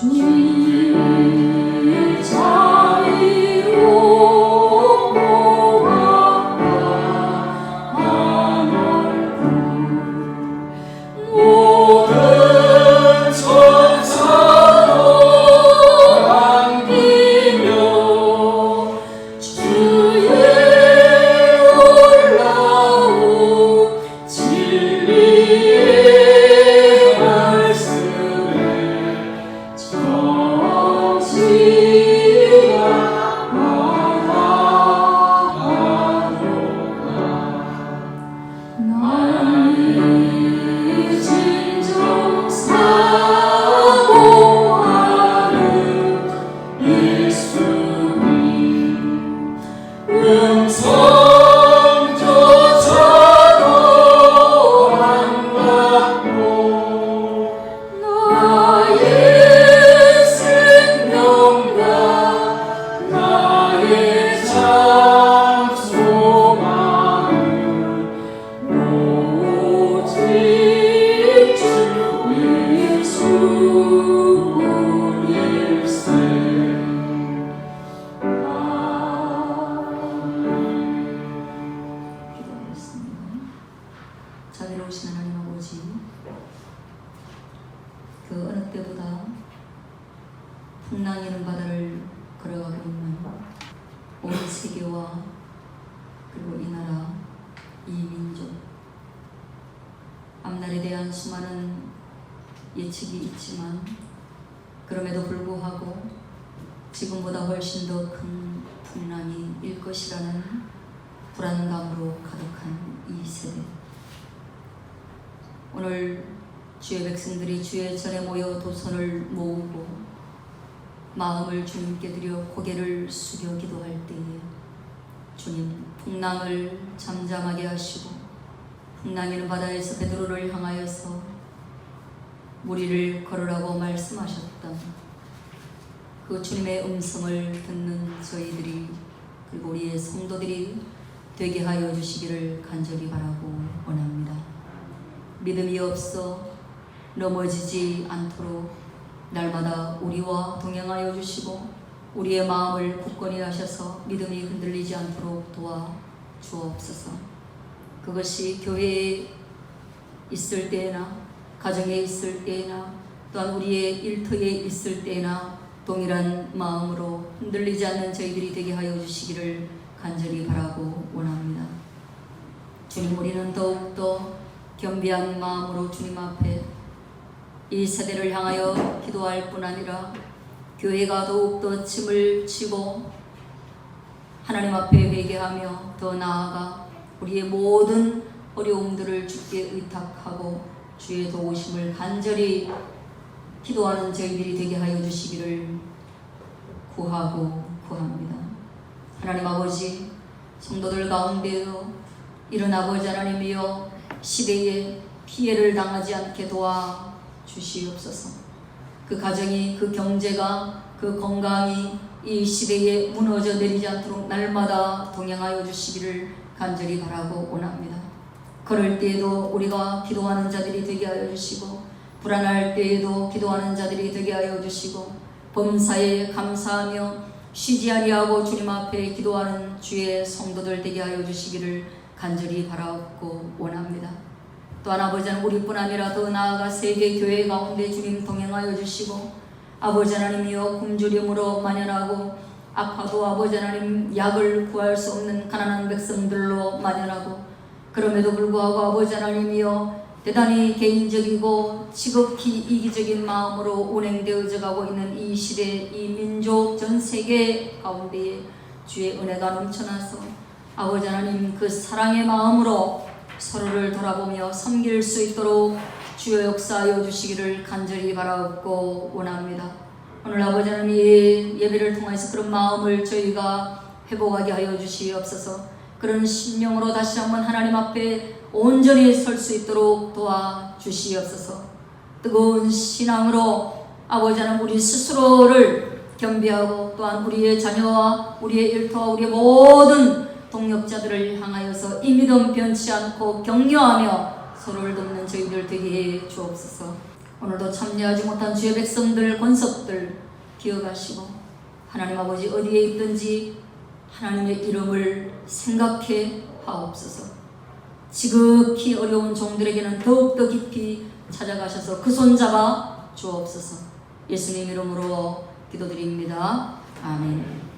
주 사 자비로우신 하나님 아버지, 그 어느 때보다 풍랑이는 바다를 걸어가고 있는 온 세계와 그리고 이 나라, 이 민족, 앞날에 대한 수많은 예측이 있지만 그럼에도 불구하고 지금보다 훨씬 더 큰 풍랑이 일 것이라는 불안감으로 가득한 이 세대. 오늘 주의 백성들이 주의 전에 모여 도선을 모으고 마음을 주님께 드려 고개를 숙여 기도할 때에 주님 풍랑을 잠잠하게 하시고 풍랑이는 바다에서 베드로를 향하여서 무리를 걸으라고 말씀하셨던 그 주님의 음성을 듣는 저희들이 그리고 우리의 성도들이 되게 하여 주시기를 간절히 바라고 원합니다. 믿음이 없어 넘어지지 않도록 날마다 우리와 동행하여 주시고 우리의 마음을 굳건히 하셔서 믿음이 흔들리지 않도록 도와 주옵소서. 그것이 교회에 있을 때나 가정에 있을 때나 또한 우리의 일터에 있을 때나 동일한 마음으로 흔들리지 않는 저희들이 되게 하여 주시기를 간절히 바라고 원합니다. 주님 우리는 더욱더 겸비한 마음으로 주님 앞에 이 세대를 향하여 기도할 뿐 아니라 교회가 더욱더 짐을 지고 하나님 앞에 회개하며 더 나아가 우리의 모든 어려움들을 주께 의탁하고 주의 도우심을 간절히 기도하는 저희들이 되게 하여 주시기를 구하고 구합니다. 하나님 아버지 성도들 이런 아버지 하나님이여 시대에 피해를 당하지 않게 도와 주시옵소서. 그 가정이 그 경제가 그 건강이 이 시대에 무너져 내리지 않도록 날마다 동행하여 주시기를 간절히 바라고 원합니다. 그럴 때에도 우리가 기도하는 자들이 되게 하여 주시고 불안할 때에도 기도하는 자들이 되게 하여 주시고 범사에 감사하며 쉬지 아니하고 주님 앞에 기도하는 주의 성도들 되게 하여 주시기를 간절히 바라옵고 원합니다. 또한 아버지는 우리뿐 아니라 더 나아가 세계 교회 가운데 주님 동행하여 주시고 아버지 하나님이여 굶주림으로 만연하고 아파도 아버지 하나님 약을 구할 수 없는 가난한 백성들로 만연하고 그럼에도 불구하고 아버지 하나님이여 대단히 개인적이고 지극히 이기적인 마음으로 운행되어져 가고 있는 이 시대 이 민족 전 세계 가운데에 주의 은혜가 넘쳐나서 아버지 하나님 그 사랑의 마음으로 서로를 돌아보며 섬길 수 있도록 주여 역사하여 주시기를 간절히 바라옵고 원합니다. 오늘 아버지 하나님 이 예배를 통해서 그런 마음을 저희가 회복하게 하여 주시옵소서. 그런 심령으로 다시 한번 하나님 앞에 온전히 설 수 있도록 도와 주시옵소서. 뜨거운 신앙으로 아버지 하나님 우리 스스로를 겸비하고 또한 우리의 자녀와 우리의 일터와 우리의 모든 동역자들을 향하여서 이 믿음 변치 않고 격려하며 서로를 돕는 저희들 되게 해 주옵소서. 오늘도 참여하지 못한 주의 백성들, 권속들 기억하시고 하나님 아버지 어디에 있든지 하나님의 이름을 생각해 하옵소서. 지극히 어려운 종들에게는 더욱더 깊이 찾아가셔서 그 손 잡아 주옵소서. 예수님 이름으로 기도드립니다. 아멘.